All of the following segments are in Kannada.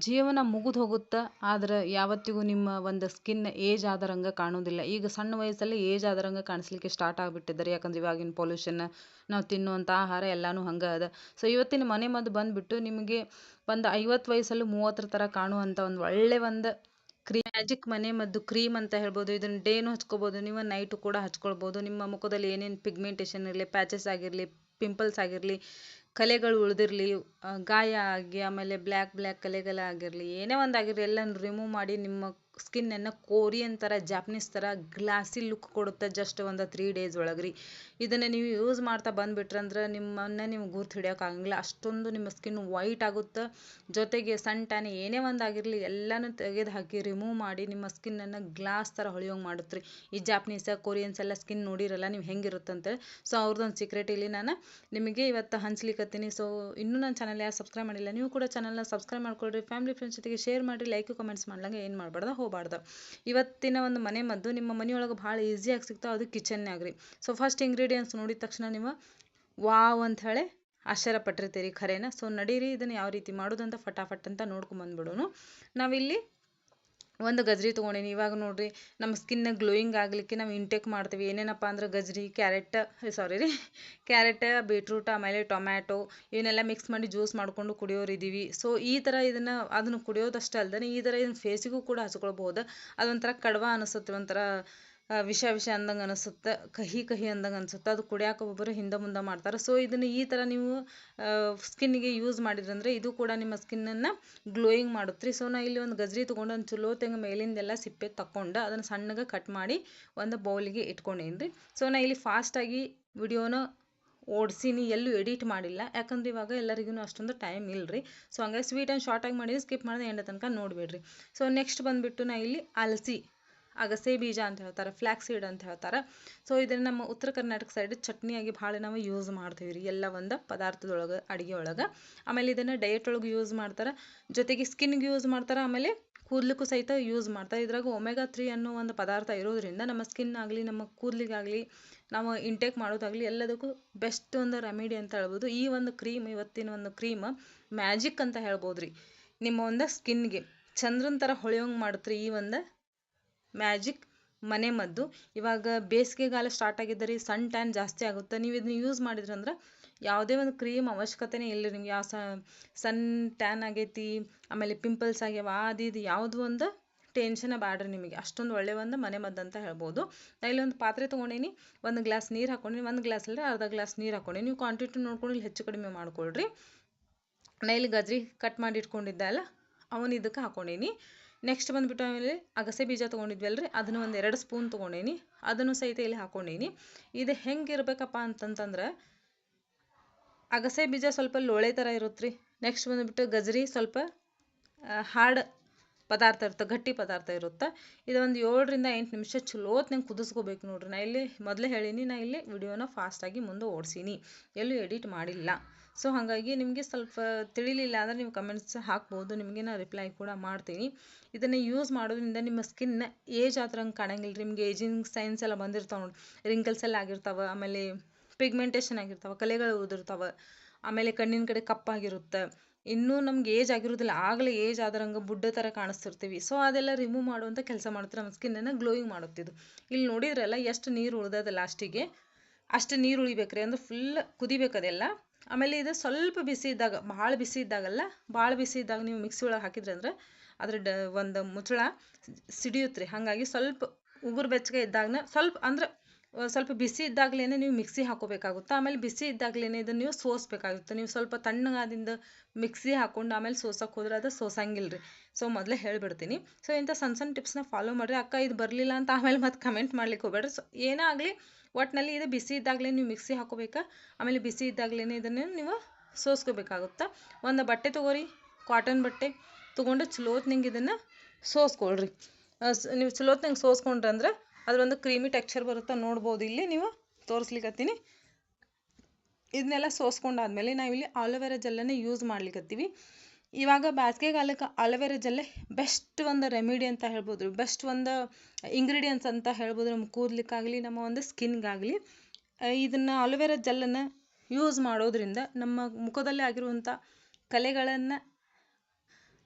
ಜೀವನ ಮುಗಿದು ಹೋಗುತ್ತೆ? ಆದ್ರೆ ಯಾವತ್ತಿಗೂ ನಿಮ್ಮ ಒಂದು ಸ್ಕಿನ್ ಏಜ್ ಆದರಂಗೆ ಕಾಣೋದಿಲ್ಲ ಈಗ ಸಣ್ಣ ವಯಸ್ಸಲ್ಲಿ ಏಜ್ ಆದರಂಗೆ ಕಾಣಿಸ್ಲಿಕ್ಕೆ ಸ್ಟಾರ್ಟ್ ಆಗಿಬಿಟ್ಟಿದ್ದಾರೆ. ಯಾಕಂದ್ರೆ ಇವಾಗಿನ ಪೊಲ್ಯೂಷನ್ ನಾವು ತಿನ್ನುವಂಥ ಆಹಾರ ಎಲ್ಲಾನು ಹಂಗೆ ಅದ. ಸೊ ಇವತ್ತಿನ ಮನೆ ಮದ್ದು ಬಂದುಬಿಟ್ಟು ನಿಮಗೆ ಒಂದು ಐವತ್ತು ವಯಸ್ಸಲ್ಲೂ ಮೂವತ್ತರ ಥರ ಕಾಣುವಂಥ ಒಂದು ಒಳ್ಳೆ ಒಂದು ಕ್ರೀಮ್ ಮ್ಯಾಜಿಕ್ ಮನೆ ಮದ್ದು ಕ್ರೀಮ್ ಅಂತ ಹೇಳ್ಬೋದು, ಇದನ್ನ ಡೇನು ಹಚ್ಕೋಬೋದು, ನೀವು ನೈಟು ಕೂಡ ಹಚ್ಕೊಳ್ಬೋದು. ನಿಮ್ಮ ಮುಖದಲ್ಲಿ ಏನೇನು ಪಿಗ್ಮೆಂಟೇಷನ್ ಇರಲಿ ಪ್ಯಾಚಸ್ ಆಗಿರಲಿ ಪಿಂಪಲ್ಸ್ ಆಗಿರಲಿ, ಕಲೆಗಳು ಉಳಿದಿರಲಿ ಗಾಯ ಆಗಿ ಆಮೇಲೆ ಬ್ಲ್ಯಾಕ್ ಬ್ಲ್ಯಾಕ್ ಕಲೆಗಳಾಗಿರಲಿ, ಏನೇ ಒಂದು ಆಗಿರಲಿ ಎಲ್ಲನೂ ರಿಮೂವ್ ಮಾಡಿ ನಿಮ್ಮ ಸ್ಕಿನ್ನನ್ನು ಕೋರಿಯನ್ ಥರ ಜಾಪನೀಸ್ ಥರ ಗ್ಲಾಸಿ ಲುಕ್ ಕೊಡುತ್ತೆ ಜಸ್ಟ್ ಒಂದು ತ್ರೀ ಡೇಸ್ ಒಳಗೆ ರೀ ಇದನ್ನು ನೀವು ಯೂಸ್ ಮಾಡ್ತಾ ಬಂದುಬಿಟ್ರಂದ್ರೆ ನಿಮ್ಮನ್ನು ನೀವು ಗುರ್ತು ಹಿಡಿಯೋಕ್ಕಾಗಂಗಿಲ್ಲ ಅಷ್ಟೊಂದು ನಿಮ್ಮ ಸ್ಕಿನ್ ವೈಟ್ ಆಗುತ್ತೆ. ಜೊತೆಗೆ ಸನ್ ಟ್ಯಾನ್ ಏನೇ ಒಂದು ಆಗಿರಲಿ, ಎಲ್ಲನೂ ತೆಗೆದು ಹಾಕಿ ರಿಮೂವ್ ಮಾಡಿ ನಿಮ್ಮ ಸ್ಕಿನ್ನನ್ನು ಗ್ಲಾಸ್ ಥರ ಹೊಳೆಯೋಂಗೆ ಮಾಡುತ್ತೆ ರೀ ಈ ಜಾಪನೀಸ ಕೊರಿಯನ್ಸ್ ಎಲ್ಲ ಸ್ಕಿನ್ ನೋಡಿರಲ್ಲ, ನೀವು ಹೆಂಗಿರುತ್ತೆ ಅಂತೇಳಿ. ಸೊ ಅವ್ರದ್ದೊಂದು ಸೀಕ್ರೆಟ್ ಇಲ್ಲಿ ನಾನು ನಿಮಗೆ ಇವತ್ತು ಹಂಚ್ಲಿಕ್ಕತ್ತೀನಿ ಸೊ ಇನ್ನೂ ನನ್ನ ಚಾನಲ್ ಯಾರು ಸಬ್ಸ್ಕ್ರೈಬ್ ಮಾಡಿಲ್ಲ, ನೀವು ಕೂಡ ಚಾನಲ್ನ ಸಬ್ಸ್ಕ್ರೈಬ್ ಮಾಡ್ಕೊಳ್ರಿ. ಫ್ಯಾಮಿಲಿ ಫ್ರೆಂಡ್ಸ್ ಜೊತೆಗೆ ಶೇರ್ ಮಾಡಿ ಲೈಕ್ ಕಮೆಂಟ್ಸ್ ಮಾಡ್ಲಂಗೆ ಏನು ಮಾಡಬಾರ್ದು? ಹೋಗಬಾರ್ದು. ಇವತ್ತಿನ ಒಂದು ಮನೆ ಮದ್ದು ನಿಮ್ಮ ಮನೆಯೊಳಗೆ ಭಾಳ ಈಸಿಯಾಗಿ ಸಿಗ್ತಾವೆ, ಅದು ಕಿಚನ್ನಾಗ ರೀ ಸೊ ಫಸ್ಟ್ ಇಂಗ್ರೀಡಿಯೆಂಟ್ಸ್ ನೋಡಿದ ತಕ್ಷಣ ನೀವು ವಾವ್ ಅಂತ ಹೇಳಿ ಆಶ್ಚರ್ಯ ಪಟ್ಟಿರ್ತೀರಿ ಖರೇನ. ಸೊ ನಡೀರಿ, ಇದನ್ನು ಯಾವ ರೀತಿ ಮಾಡೋದಂತ, ಫಟಾಫಟ್ ಅಂತ ನೋಡ್ಕೊಂಬಂದ್ಬಿಡೋನು. ನಾವಿಲ್ಲಿ ಒಂದು ಗಜ್ರಿ ತೊಗೊಂಡೀನಿ ಇವಾಗ ನೋಡಿರಿ ನಮ್ಮ ಸ್ಕಿನ್ನ ಗ್ಲೋಯಿಂಗ್ ಆಗಲಿಕ್ಕೆ ನಾವು ಇಂಟೇಕ್ ಮಾಡ್ತೀವಿ. ಏನೇನಪ್ಪ ಅಂದ್ರೆ ಗಜ್ರಿ ಕ್ಯಾರೆಟ್ ಸಾರಿ ರೀ ಕ್ಯಾರೆಟ್ ಬೀಟ್ರೂಟ್ ಆಮೇಲೆ ಟೊಮ್ಯಾಟೊ ಇವನ್ನೆಲ್ಲ ಮಿಕ್ಸ್ ಮಾಡಿ ಜ್ಯೂಸ್ ಮಾಡಿಕೊಂಡು ಕುಡಿಯೋರಿದ್ದೀವಿ ಸೊ ಈ ಥರ ಇದನ್ನು ಅದನ್ನು ಕುಡಿಯೋದಷ್ಟೇ ಅಲ್ಲದೆ ಈ ಥರ ಇದನ್ನು ಫೇಸಿಗೂ ಕೂಡ ಹಚ್ಕೊಳ್ಬೋದು ಅದೊಂಥರ ಕಡ್ವ ಅನಿಸುತ್ತೆ, ಒಂಥರ ವಿಷ ವಿಷ ಅಂದಂಗೆ ಅನಿಸುತ್ತೆ, ಕಹಿ ಕಹಿ ಅಂದಂಗೆ ಅನಿಸುತ್ತೆ, ಅದು ಕುಡಿಯೋಕೆ ಒಬ್ಬೊಬ್ಬರು ಹಿಂದೆ ಮುಂದೆ ಮಾಡ್ತಾರೆ. ಸೊ ಇದನ್ನು ಈ ಥರ ನೀವು ಸ್ಕಿನ್ನಿಗೆ ಯೂಸ್ ಮಾಡಿದ್ರಂದ್ರೆ ಇದು ಕೂಡ ನಿಮ್ಮ ಸ್ಕಿನ್ನನ್ನು ಗ್ಲೋಯಿಂಗ್ ಮಾಡುತ್ತೆ ರೀ ಸೊ ನಾ ಇಲ್ಲಿ ಒಂದು ಗಜ್ರಿ ತೊಗೊಂಡು ಒಂದು ಚಲೋ ತೆಂಗ ಮೇಲಿಂದೆಲ್ಲ ಸಿಪ್ಪೆ ತಕ್ಕೊಂಡು ಅದನ್ನು ಸಣ್ಣಗೆ ಕಟ್ ಮಾಡಿ ಒಂದು ಬೌಲಿಗೆ ಇಟ್ಕೊಂಡೇನಿ ರೀ ಸೊ ನಾ ಇಲ್ಲಿ ಫಾಸ್ಟಾಗಿ ವಿಡಿಯೋನ ಓಡಿಸಿನಿ, ಎಲ್ಲೂ ಎಡಿಟ್ ಮಾಡಿಲ್ಲ. ಯಾಕಂದ್ರೆ ಇವಾಗ ಎಲ್ಲರಿಗೂ ಅಷ್ಟೊಂದು ಟೈಮ್ ಇಲ್ಲ ರೀ ಸೊ ಹಂಗಾಗಿ ಸ್ವೀಟ್ ಆ್ಯಂಡ್ ಶಾರ್ಟಾಗಿ ಮಾಡಿದ್ರೆ ಸ್ಕಿಪ್ ಮಾಡಿದ್ರೆ ಎಂಡ ತನಕ ನೋಡಬೇಡ್ರಿ. ಸೊ ನೆಕ್ಸ್ಟ್ ಬಂದುಬಿಟ್ಟು ನಾ ಇಲ್ಲಿ ಅಲಸಿ. ಅಗಸೆ ಬೀಜ ಅಂತ ಹೇಳ್ತಾರೆ ಫ್ಲ್ಯಾಕ್ ಸೀಡ್ ಅಂತ ಹೇಳ್ತಾರೆ. ಸೊ ಇದನ್ನು ನಮ್ಮ ಉತ್ತರ ಕರ್ನಾಟಕ ಸೈಡ್ ಚಟ್ನಿಯಾಗಿ ಭಾಳ ನಾವು ಯೂಸ್ ಮಾಡ್ತೀವಿ ರೀ, ಎಲ್ಲ ಒಂದು ಪದಾರ್ಥದೊಳಗೆ, ಅಡುಗೆ ಒಳಗೆ. ಆಮೇಲೆ ಇದನ್ನು ಡಯಟ್ ಒಳಗೆ ಯೂಸ್ ಮಾಡ್ತಾರೆ. ಜೊತೆಗೆ ಸ್ಕಿನ್ಗೆ ಯೂಸ್ ಮಾಡ್ತಾರೆ, ಆಮೇಲೆ ಕೂದಲಕ್ಕೂ ಸಹಿತ ಯೂಸ್ ಮಾಡ್ತಾರೆ. ಇದ್ರಾಗ ಒಮೆಗಾ ತ್ರೀ ಅನ್ನೋ ಒಂದು ಪದಾರ್ಥ ಇರೋದ್ರಿಂದ ನಮ್ಮ ಸ್ಕಿನ್ ಆಗಲಿ, ನಮ್ಮ ಕೂದಲಿಗಾಗಲಿ, ನಾವು ಇಂಟೇಕ್ ಮಾಡೋದಾಗಲಿ ಎಲ್ಲದಕ್ಕೂ ಬೆಸ್ಟ್ ಒಂದು ರೆಮಿಡಿ ಅಂತ ಹೇಳ್ಬೋದು. ಈ ಒಂದು ಕ್ರೀಮ್ ಇವತ್ತಿನ ಒಂದು ಕ್ರೀಮ್ ಮ್ಯಾಜಿಕ್ ಅಂತ ಹೇಳ್ಬೋದು ರೀ ನಿಮ್ಮ ಒಂದು ಸ್ಕಿನ್ಗೆ ಚಂದ್ರನ ಥರ ಹೊಳೆಯೋಂಗೆ ಮಾಡುತ್ತೆ ಈ ಒಂದು ಮ್ಯಾಜಿಕ್ ಮನೆ ಮದ್ದು. ಇವಾಗ ಬೇಸಿಗೆಗಾಲ ಸ್ಟಾರ್ಟ್ ಆಗಿದ್ದ ರೀ ಸನ್ ಟ್ಯಾನ್ ಜಾಸ್ತಿ ಆಗುತ್ತೆ. ನೀವು ಇದನ್ನ ಯೂಸ್ ಮಾಡಿದ್ರಂದ್ರೆ ಯಾವುದೇ ಒಂದು ಕ್ರೀಮ್ ಅವಶ್ಯಕತೆನೇ ಇಲ್ಲ ನಿಮ್ಗೆ. ಯಾವ ಸನ್ ಟ್ಯಾನ್ ಆಗೈತಿ, ಆಮೇಲೆ ಪಿಂಪಲ್ಸ್ ಆಗ್ಯಾವ, ಅದು ಇದು ಯಾವುದು ಒಂದು ಟೆನ್ಷನ್ ಬ್ಯಾಡ್ರಿ ನಿಮಗೆ. ಅಷ್ಟೊಂದು ಒಳ್ಳೆಯ ಒಂದು ಮನೆ ಮದ್ದು ಅಂತ ಹೇಳ್ಬೋದು. ನಾ ಒಂದು ಪಾತ್ರೆ ತೊಗೊಂಡೇನಿ. ಒಂದು ಗ್ಲಾಸ್ ನೀರು ಹಾಕೊಂಡಿನಿ. ಒಂದು ಗ್ಲಾಸ್ ಅಲ್ಲದೆ ಅರ್ಧ ಗ್ಲಾಸ್ ನೀರು ಹಾಕೊಂಡೀನಿ. ನೀವು ಕ್ವಾಂಟಿಟಿ ನೋಡ್ಕೊಂಡು ಇಲ್ಲಿ ಹೆಚ್ಚು ಕಡಿಮೆ ಮಾಡ್ಕೊಳ್ರಿ. ನಾ ಇಲ್ಲಿ ಗಜ್ರಿ ಕಟ್ ಮಾಡಿ ಇಟ್ಕೊಂಡಿದ್ದೆ ಅಲ್ಲ, ಅವನು ಇದಕ್ಕೆ ಹಾಕ್ಕೊಂಡೀನಿ ನೆಕ್ಸ್ಟ್ ಬಂದುಬಿಟ್ಟು ಆಮೇಲೆ ಅಗಸೆ ಬೀಜ ತೊಗೊಂಡಿದ್ವಲ್ರಿ ಅದನ್ನು ಒಂದು ಎರಡು ಸ್ಪೂನ್ ತೊಗೊಂಡೀನಿ. ಅದನ್ನು ಸಹಿತ ಇಲ್ಲಿ ಹಾಕ್ಕೊಂಡೀನಿ ಇದು ಹೆಂಗೆ ಇರಬೇಕಪ್ಪ ಅಂತಂತಂದ್ರೆ, ಅಗಸೆ ಬೀಜ ಸ್ವಲ್ಪ ಲೋಳೆ ಥರ ಇರುತ್ತೆ ರೀ ನೆಕ್ಸ್ಟ್ ಬಂದುಬಿಟ್ಟು ಗಜರಿ ಸ್ವಲ್ಪ ಹಾರ್ಡ್ ಪದಾರ್ಥ ಇರುತ್ತೆ, ಗಟ್ಟಿ ಪದಾರ್ಥ ಇರುತ್ತೆ. ಇದು ಒಂದು ಏಳರಿಂದ ಎಂಟು ನಿಮಿಷ ಚಲೋತ್ನಂಗೆ ಕುದಿಸ್ಕೋಬೇಕು ನೋಡ್ರಿ. ನಾ ಇಲ್ಲಿ ಮೊದಲೇ ಹೇಳೀನಿ, ನಾ ಇಲ್ಲಿ ವಿಡಿಯೋನ ಫಾಸ್ಟಾಗಿ ಮುಂದೆ ಓಡಿಸೀನಿ. ಎಲ್ಲೂ ಎಡಿಟ್ ಮಾಡಿಲ್ಲ. ಸೊ ಹಾಗಾಗಿ ನಿಮಗೆ ಸ್ವಲ್ಪ ತಿಳಿಲಿಲ್ಲ ಅಂದರೆ ನೀವು ಕಮೆಂಟ್ಸ್ ಹಾಕ್ಬೋದು. ನಿಮಗೆ ನಾನು ರಿಪ್ಲೈ ಕೂಡ ಮಾಡ್ತೀನಿ. ಇದನ್ನು ಯೂಸ್ ಮಾಡೋದ್ರಿಂದ ನಿಮ್ಮ ಸ್ಕಿನ್ ಏಜ್ ಆದ್ರಂಗೆ ಕಾಣಂಗಿಲ್ಲ ರೀ ನಿಮಗೆ ಏಜಿಂಗ್ ಸೈನ್ಸ್ ಎಲ್ಲ ಬಂದಿರ್ತಾವೆ ನೋಡಿ. ರಿಂಕಲ್ಸ್ ಎಲ್ಲ ಆಗಿರ್ತಾವೆ, ಆಮೇಲೆ ಪಿಗ್ಮೆಂಟೇಷನ್ ಆಗಿರ್ತಾವೆ, ಕಲೆಗಳು ಉದುರ್ತಾವೆ, ಆಮೇಲೆ ಕಣ್ಣಿನ ಕಡೆ ಕಪ್ಪಾಗಿರುತ್ತೆ ಇನ್ನೂ ನಮ್ಗೆ ಏಜ್ ಆಗಿರೋದಿಲ್ಲ. ಆಗಲೇ ಏಜ್ ಆದ್ರಂಗೆ ಬುಡ್ಡ ಥರ ಕಾಣಿಸ್ತಿರ್ತೀವಿ. ಸೊ ಅದೆಲ್ಲ ರಿಮೂವ್ ಮಾಡುವಂಥ ಕೆಲಸ ಮಾಡುತ್ತೆ ನಮ್ಮ ಸ್ಕಿನ್ನನ್ನು ಗ್ಲೋಯಿಂಗ್ ಮಾಡುತ್ತಿದ್ದು. ಇಲ್ಲಿ ನೋಡಿದ್ರಲ್ಲ, ಎಷ್ಟು ನೀರು ಉಳ್ದದ ಲಾಸ್ಟಿಗೆ ಅಷ್ಟು ನೀರು ಉಳಿಬೇಕ್ರಿ. ಅಂದ್ರೆ ಫುಲ್ ಕುದಿಬೇಕು ಅದೆಲ್ಲ. ಆಮೇಲೆ ಇದು ಸ್ವಲ್ಪ ಬಿಸಿ ಇದ್ದಾಗ, ಭಾಳ ಬಿಸಿ ಇದ್ದಾಗಲ್ಲ, ಭಾಳ ಬಿಸಿ ಇದ್ದಾಗ ನೀವು ಮಿಕ್ಸಿ ಒಳಗೆ ಹಾಕಿದ್ರಿ ಅಂದ್ರೆ ಅದ್ರ ಒಂದು ಮುಚ್ಚಳ ಸಿಡಿಯುತ್ತೆ ರೀ ಹಾಗಾಗಿ ಸ್ವಲ್ಪ ಉಗುರು ಬೆಚ್ಚಗೆ ಇದ್ದಾಗನ ಸ್ವಲ್ಪ ಅಂದ್ರೆ ಸ್ವಲ್ಪ ಬಿಸಿ ಇದ್ದಾಗಲೇ ನೀವು ಮಿಕ್ಸಿ ಹಾಕೋಬೇಕಾಗುತ್ತೆ. ಆಮೇಲೆ ಬಿಸಿ ಇದ್ದಾಗಲೇ ಇದನ್ನು ನೀವು ಸೋಸಬೇಕಾಗುತ್ತೆ. ನೀವು ಸ್ವಲ್ಪ ತಣ್ಣಗಾದಿಂದ ಮಿಕ್ಸಿ ಹಾಕ್ಕೊಂಡು ಆಮೇಲೆ ಸೋಸಕ್ಕೆ ಹೋದ್ರೆ ಅದು ಸೋಸಂಗಿಲ್ಲ ರೀ ಸೊ ಮೊದಲೇ ಹೇಳಿಬಿಡ್ತೀನಿ. ಸೊ ಇಂಥ ಸಣ್ಣ ಸಣ್ಣ ಟಿಪ್ಸ್ನ ಫಾಲೋ ಮಾಡಿರಿ. ಅಕ್ಕ, ಇದು ಬರಲಿಲ್ಲ ಅಂತ ಆಮೇಲೆ ಮತ್ತೆ ಕಮೆಂಟ್ ಮಾಡ್ಲಿಕ್ಕೆ ಹೋಗ್ಬೇಡ್ರಿ. ಸೊ ಏನೇ ಆಗಲಿ ಒಟ್ಟಿನಲ್ಲಿ ಇದು ಬಿಸಿ ಇದ್ದಾಗಲೇ ನೀವು ಮಿಕ್ಸಿ ಹಾಕೋಬೇಕಾ? ಆಮೇಲೆ ಬಿಸಿ ಇದ್ದಾಗಲೇ ಇದನ್ನು ನೀವು ಸೋಸ್ಕೋಬೇಕಾಗುತ್ತೆ. ಒಂದು ಬಟ್ಟೆ ತೊಗೋರಿ ಕಾಟನ್ ಬಟ್ಟೆ. ತೊಗೊಂಡು ಚಲೋತ್ನಂಗೆ ಇದನ್ನು ಸೋಸ್ಕೊಳ್ರಿ. ನೀವು ಚಲೋತ್ನಂಗೆ ಸೋಸ್ಕೊಂಡ್ರೆ ಅಂದ್ರೆ ಅದ್ರೊಂದು ಕ್ರೀಮಿ ಟೆಕ್ಸ್ಚರ್ ಬರುತ್ತೆ ನೋಡ್ಬೋದು. ಇಲ್ಲಿ ನೀವು ತೋರಿಸ್ಲಿಕ್ಕತ್ತೀನಿ ಇದನ್ನೆಲ್ಲ ಸೋಸ್ಕೊಂಡಾದ್ಮೇಲೆ ನಾವಿಲ್ಲಿ ಆಲೋವೆರಾ ಜೆಲ್ಲನ್ನು ಯೂಸ್ ಮಾಡ್ಲಿಕ್ಕತ್ತೀವಿ ಇವಾಗ ಬೇಸಿಗೆಗಾಲಕ್ಕೆ ಆಲೋವೆರಾ ಜೆಲ್ಲೆ ಬೆಸ್ಟ್ ಒಂದು ರೆಮಿಡಿ ಅಂತ ಹೇಳ್ಬೋದು. ಬೆಸ್ಟ್ ಒಂದು ಇಂಗ್ರೀಡಿಯೆಂಟ್ಸ್ ಅಂತ ಹೇಳ್ಬೋದು. ನಮ್ಮ ಕೂದಲಿಕ್ಕಾಗಲಿ, ನಮ್ಮ ಒಂದು ಸ್ಕಿನ್ಗಾಗಲಿ ಇದನ್ನು ಆಲೋವೆರಾ ಜೆಲ್ಲನ್ನು ಯೂಸ್ ಮಾಡೋದ್ರಿಂದ ನಮ್ಮ ಮುಖದಲ್ಲಿ ಆಗಿರುವಂಥ ಕಲೆಗಳನ್ನು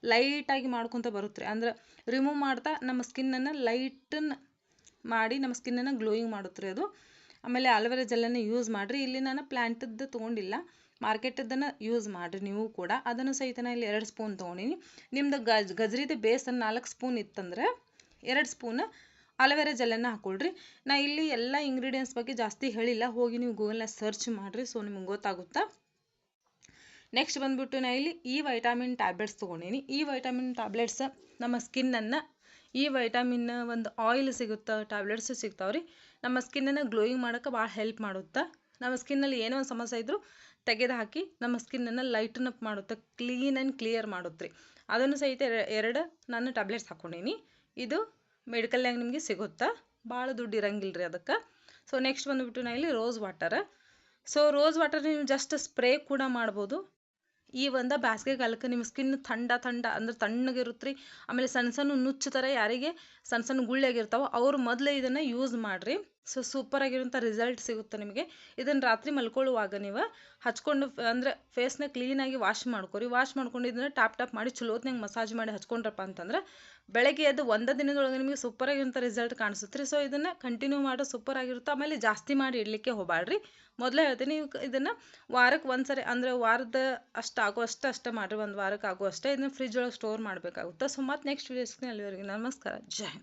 ಲೈಟಾಗಿ ಮಾಡ್ಕೊತ ಬರುತ್ತೆ. ಅಂದ್ರೆ ರಿಮೂವ್ ಮಾಡ್ತಾ ನಮ್ಮ ಸ್ಕಿನ್ನನ್ನು ಲೈಟನ್ನ ಮಾಡಿ ನಮ್ಮ ಸ್ಕಿನ್ನನ್ನು ಗ್ಲೋಯಿಂಗ್ ಮಾಡುತ್ತೆ ಅದು. ಆಮೇಲೆ ಅಲೋವೆರಾ ಜೆಲ್ಲನ್ನು ಯೂಸ್ ಮಾಡಿರಿ. ಇಲ್ಲಿ ನಾನು ಪ್ಲ್ಯಾಂಟದ್ದು ತೊಗೊಂಡಿಲ್ಲ. ಮಾರ್ಕೆಟದ್ದನ್ನು ಯೂಸ್ ಮಾಡಿರಿ ನೀವು ಕೂಡ. ಅದನ್ನು ಸಹಿತ ನಾನು ಇಲ್ಲಿ ಎರಡು ಸ್ಪೂನ್ ತೊಗೊಂಡಿನಿ. ನಿಮ್ದು ಗಜ್, ಗಜ್ರಿದ ಬೇಸನ್ನು ನಾಲ್ಕು ಸ್ಪೂನ್ ಇತ್ತಂದ್ರೆ ಎರಡು ಸ್ಪೂನ್ ಅಲೋವೆರಾ ಜೆಲ್ಲನ್ನು ಹಾಕ್ಕೊಳ್ರಿ ನಾ ಇಲ್ಲಿ ಎಲ್ಲ ಇಂಗ್ರೀಡಿಯೆಂಟ್ಸ್ ಬಗ್ಗೆ ಜಾಸ್ತಿ ಹೇಳಿಲ್ಲ. ಹೋಗಿ ನೀವು ಗೂಗಲ್ನ ಸರ್ಚ್ ಮಾಡಿರಿ. ಸೊ ನಿಮ್ಗೆ ಗೊತ್ತಾಗುತ್ತಾ? ನೆಕ್ಸ್ಟ್ ಬಂದ್ಬಿಟ್ಟು ನಾ ಇಲ್ಲಿ ಈ ವೈಟಮಿನ್ ಟ್ಯಾಬ್ಲೆಟ್ಸ್ ತೊಗೊಂಡಿನಿ. ಈ ವೈಟಮಿನ್ ಟ್ಯಾಬ್ಲೆಟ್ಸ್ ನಮ್ಮ ಸ್ಕಿನ್ನನ್ನು ಈ ವೈಟಮಿನ್ ಒಂದು ಆಯಿಲ್ ಸಿಗುತ್ತೆ ಟ್ಯಾಬ್ಲೆಟ್ಸು ಸಿಗ್ತಾವೆ ರೀ ನಮ್ಮ ಸ್ಕಿನ್ನನ್ನು ಗ್ಲೋಯಿಂಗ್ ಮಾಡೋಕ್ಕೆ ಭಾಳ ಹೆಲ್ಪ್ ಮಾಡುತ್ತೆ. ನಮ್ಮ ಸ್ಕಿನ್ನಲ್ಲಿ ಏನೋ ಒಂದು ಸಮಸ್ಯೆ ಇದ್ದರೂ ತೆಗೆದು ಹಾಕಿ ನಮ್ಮ ಸ್ಕಿನ್ನನ್ನು ಲೈಟನ್ ಅಪ್ ಮಾಡುತ್ತೆ ಕ್ಲೀನ್ ಆ್ಯಂಡ್ ಕ್ಲಿಯರ್ ಮಾಡುತ್ತೆ ರೀ ಅದನ್ನು ಸಹಿತ ಎರಡು ನಾನು ಟ್ಯಾಬ್ಲೆಟ್ಸ್ ಹಾಕ್ಕೊಂಡೀನಿ ಇದು ಮೆಡಿಕಲ್ನಾಗ ನಿಮಗೆ ಸಿಗುತ್ತಾ. ಭಾಳ ದುಡ್ಡು ಇರಂಗಿಲ್ಲ ರೀ ಅದಕ್ಕೆ. ಸೊ ನೆಕ್ಸ್ಟ್ ಬಂದುಬಿಟ್ಟು ನಾ ಇಲ್ಲಿ rose water so rose water ನೀವು ಜಸ್ಟ್ ಸ್ಪ್ರೇ ಕೂಡ ಮಾಡ್ಬೋದು. ಈ ಒಂದು ಬ್ಯಾಸ್ಗೆಗಾಲಕ್ಕೆ ನಿಮ್ಮ ಸ್ಕಿನ್ ಥಂಡ ಥಂಡ ಅಂದ್ರೆ ತಣ್ಣಗಿರುತ್ತೆ ರೀ ಆಮೇಲೆ ಸಣ್ಣ ಸಣ್ಣ ನುಚ್ಚು ಥರ ಯಾರಿಗೆ ಸಣ್ಣ ಸಣ್ಣ ಗುಳ್ಳೆಗಿರ್ತಾವೆ ಅವ್ರು ಮೊದಲೇ ಇದನ್ನು ಯೂಸ್ ಮಾಡಿರಿ. ಸೊ ಸೂಪರಾಗಿರೋಂಥ ರಿಸಲ್ಟ್ ಸಿಗುತ್ತೆ ನಿಮಗೆ. ಇದನ್ನು ರಾತ್ರಿ ಮಲ್ಕೊಳ್ಳುವಾಗ ನೀವು ಹಚ್ಕೊಂಡು, ಅಂದರೆ ಫೇಸ್ನ ಕ್ಲೀನಾಗಿ ವಾಶ್ ಮಾಡ್ಕೊರಿ. ವಾಶ್ ಮಾಡ್ಕೊಂಡು ಇದನ್ನ ಟಾಪ್ ಟಾಪ್ ಮಾಡಿ ಚಲೋತ್ನಾಗ ಮಸಾಜ್ ಮಾಡಿ ಹಚ್ಕೊಂಡ್ರಪ್ಪ ಅಂತಂದ್ರೆ ಬೆಳಗ್ಗೆ ಅದು ಒಂದು ದಿನದೊಳಗೆ ನಿಮಗೆ ಸೂಪರ್ ಸೂಪರಾಗಿರೋಂಥ ರಿಸಲ್ಟ್ ಕಾಣಿಸುತ್ತೆ ಸೊ ಇದನ್ನು ಕಂಟಿನ್ಯೂ ಮಾಡೋ ಸೂಪರ್ ಆಗಿರುತ್ತೆ. ಆಮೇಲೆ ಜಾಸ್ತಿ ಮಾಡಿ ಇಡಲಿಕ್ಕೆ ಹೋಗಬೇಡ್ರಿ ಮೊದಲೇ ಹೇಳ್ತೀನಿ ನೀವು ಇದನ್ನು ವಾರಕ್ಕೆ ಒಂದು ಸರಿ ಅಂದರೆ ವಾರದ ಅಷ್ಟು ಆಗೋ ಅಷ್ಟು ಅಷ್ಟೇ ಮಾಡಿರಿ. ಒಂದು ವಾರಕ್ಕೆ ಆಗೋ ಅಷ್ಟೇ ಇದನ್ನ ಫ್ರಿಜ್ ಒಳಗೆ ಸ್ಟೋರ್ ಮಾಡಬೇಕಾಗುತ್ತೆ. ಸೊ ಮತ್ತೆ ನೆಕ್ಸ್ಟ್ ವೀಡಿಯೋಸ್ಗೆ ಅಲ್ಲಿವರೆಗೆ ನಮಸ್ಕಾರ. ಜೈ